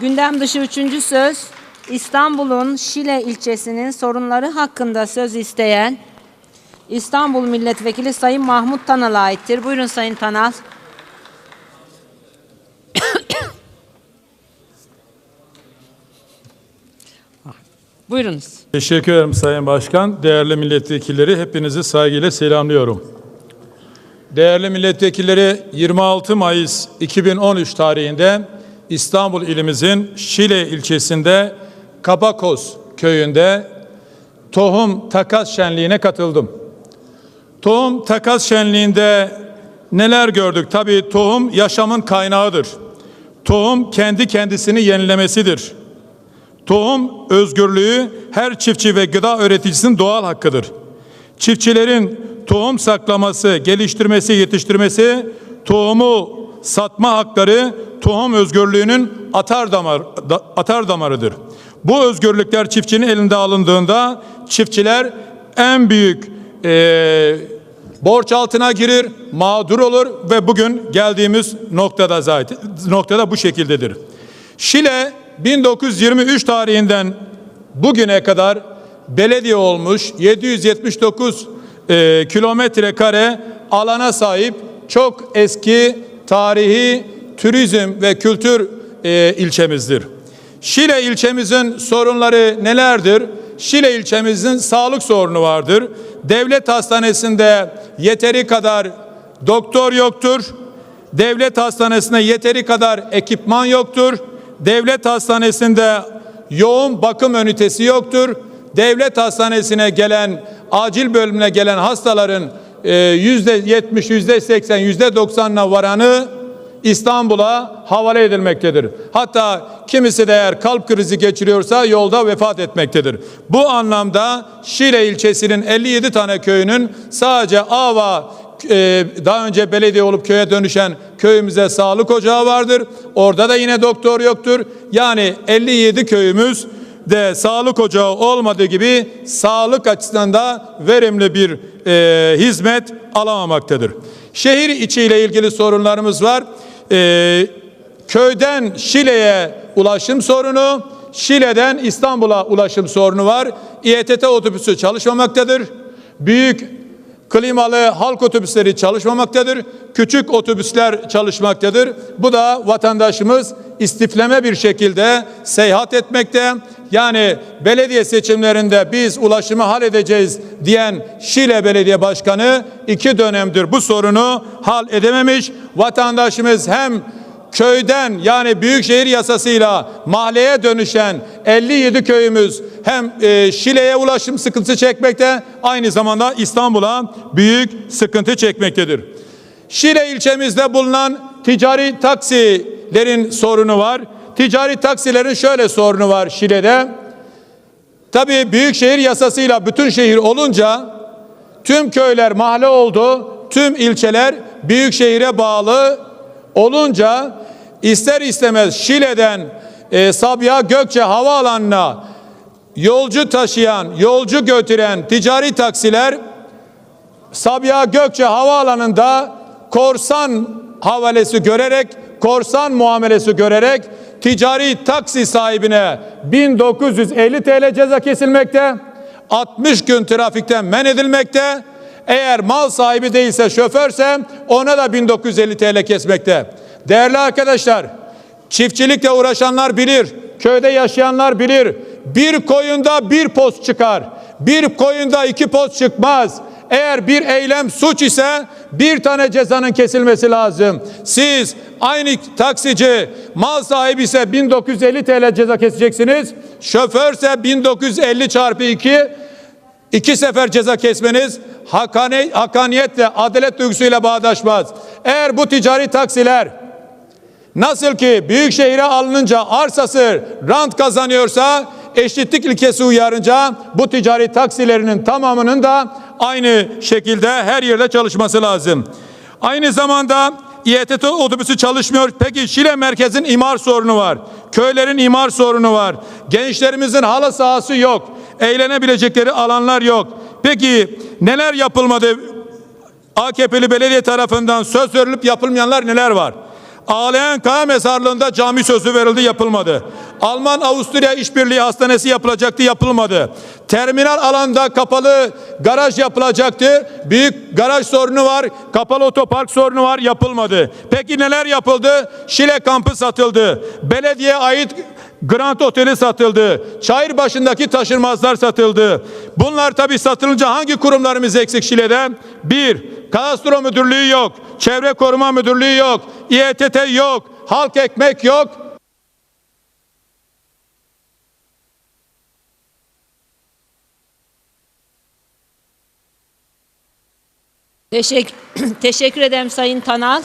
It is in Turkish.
Gündem dışı üçüncü söz İstanbul'un Şile ilçesinin sorunları hakkında söz isteyen İstanbul Milletvekili Sayın Mahmut Tanal'a aittir. Buyurun Sayın Tanal. Buyurunuz. Teşekkür ederim Sayın Başkan. Değerli milletvekilleri hepinizi saygıyla selamlıyorum. Değerli milletvekilleri 26 Mayıs 2013 tarihinde İstanbul ilimizin Şile ilçesinde Kabakos köyünde tohum takas şenliğine katıldım. Tohum takas şenliğinde neler gördük? Tabii tohum yaşamın kaynağıdır. Tohum kendi kendisini yenilemesidir. Tohum özgürlüğü her çiftçi ve gıda öğreticisinin doğal hakkıdır. Çiftçilerin tohum saklaması, geliştirmesi, yetiştirmesi, tohumu satma hakları tohum özgürlüğünün atar damar da- atar damarıdır. Bu özgürlükler çiftçinin elinde alındığında çiftçiler en büyük eee, borç altına girir, mağdur olur ve bugün geldiğimiz noktada zaten noktada bu şekildedir. Şile 1923 tarihinden bugüne kadar belediye olmuş 779 e, kilometre kare alana sahip çok eski tarihi turizm ve kültür e, ilçemizdir. Şile ilçemizin sorunları nelerdir? Şile ilçemizin sağlık sorunu vardır. Devlet hastanesinde yeteri kadar doktor yoktur. Devlet hastanesinde yeteri kadar ekipman yoktur. Devlet hastanesinde yoğun bakım ünitesi yoktur. Devlet hastanesine gelen, acil bölümüne gelen hastaların yüzde yetmiş, yüzde seksen, yüzde doksanına varanı İstanbul'a havale edilmektedir. Hatta kimisi de eğer kalp krizi geçiriyorsa yolda vefat etmektedir. Bu anlamda Şile ilçesinin 57 tane köyünün sadece Ava e, daha önce belediye olup köye dönüşen köyümüze sağlık ocağı vardır. Orada da yine doktor yoktur. Yani 57 köyümüz de sağlık ocağı olmadığı gibi sağlık açısından da verimli bir e, hizmet alamamaktadır. Şehir içiyle ilgili sorunlarımız var. E, köyden Şile'ye ulaşım sorunu, Şile'den İstanbul'a ulaşım sorunu var. İETT otobüsü çalışmamaktadır. Büyük Klimalı halk otobüsleri çalışmamaktadır. Küçük otobüsler çalışmaktadır. Bu da vatandaşımız istifleme bir şekilde seyahat etmekte. Yani belediye seçimlerinde biz ulaşımı halledeceğiz diyen Şile Belediye Başkanı iki dönemdir bu sorunu hal edememiş. Vatandaşımız hem köyden yani büyükşehir yasasıyla mahalleye dönüşen 57 köyümüz hem e, Şile'ye ulaşım sıkıntısı çekmekte aynı zamanda İstanbul'a büyük sıkıntı çekmektedir. Şile ilçemizde bulunan ticari taksilerin sorunu var. Ticari taksilerin şöyle sorunu var Şile'de. Tabii büyükşehir yasasıyla bütün şehir olunca tüm köyler mahalle oldu. Tüm ilçeler büyükşehire bağlı olunca ister istemez Şile'den e, Sabiha Gökçe havaalanına yolcu taşıyan, yolcu götüren ticari taksiler Sabiha Gökçe havaalanında korsan havalesi görerek, korsan muamelesi görerek ticari taksi sahibine 1950 TL ceza kesilmekte, 60 gün trafikten men edilmekte, eğer mal sahibi değilse şoförse ona da 1950 TL kesmekte. Değerli arkadaşlar, çiftçilikle uğraşanlar bilir, köyde yaşayanlar bilir. Bir koyunda bir post çıkar, bir koyunda iki post çıkmaz. Eğer bir eylem suç ise bir tane cezanın kesilmesi lazım. Siz aynı taksici mal sahibi ise 1950 TL ceza keseceksiniz. Şoförse 1950 çarpı 2 iki sefer ceza kesmeniz hakane, hakaniyetle adalet duygusuyla bağdaşmaz. Eğer bu ticari taksiler Nasıl ki büyük şehire alınınca arsası rant kazanıyorsa eşitlik ilkesi uyarınca bu ticari taksilerinin tamamının da aynı şekilde her yerde çalışması lazım. Aynı zamanda İETT otobüsü çalışmıyor. Peki Şile merkezin imar sorunu var. Köylerin imar sorunu var. Gençlerimizin halı sahası yok. Eğlenebilecekleri alanlar yok. Peki neler yapılmadı? AKP'li belediye tarafından söz verilip yapılmayanlar neler var? Ağlayan Kaya Mezarlığı'nda cami sözü verildi yapılmadı. Alman-Avusturya işbirliği hastanesi yapılacaktı yapılmadı. Terminal alanda kapalı garaj yapılacaktı. Büyük garaj sorunu var. Kapalı otopark sorunu var yapılmadı. Peki neler yapıldı? Şile kampı satıldı. Belediye ait Grand Oteli satıldı. Çayır başındaki taşınmazlar satıldı. Bunlar tabi satılınca hangi kurumlarımız eksik Şile'de? Bir, kadastro müdürlüğü yok. Çevre koruma müdürlüğü yok. İETT yok. Halk ekmek yok. Teşekkür, teşekkür ederim Sayın Tanal.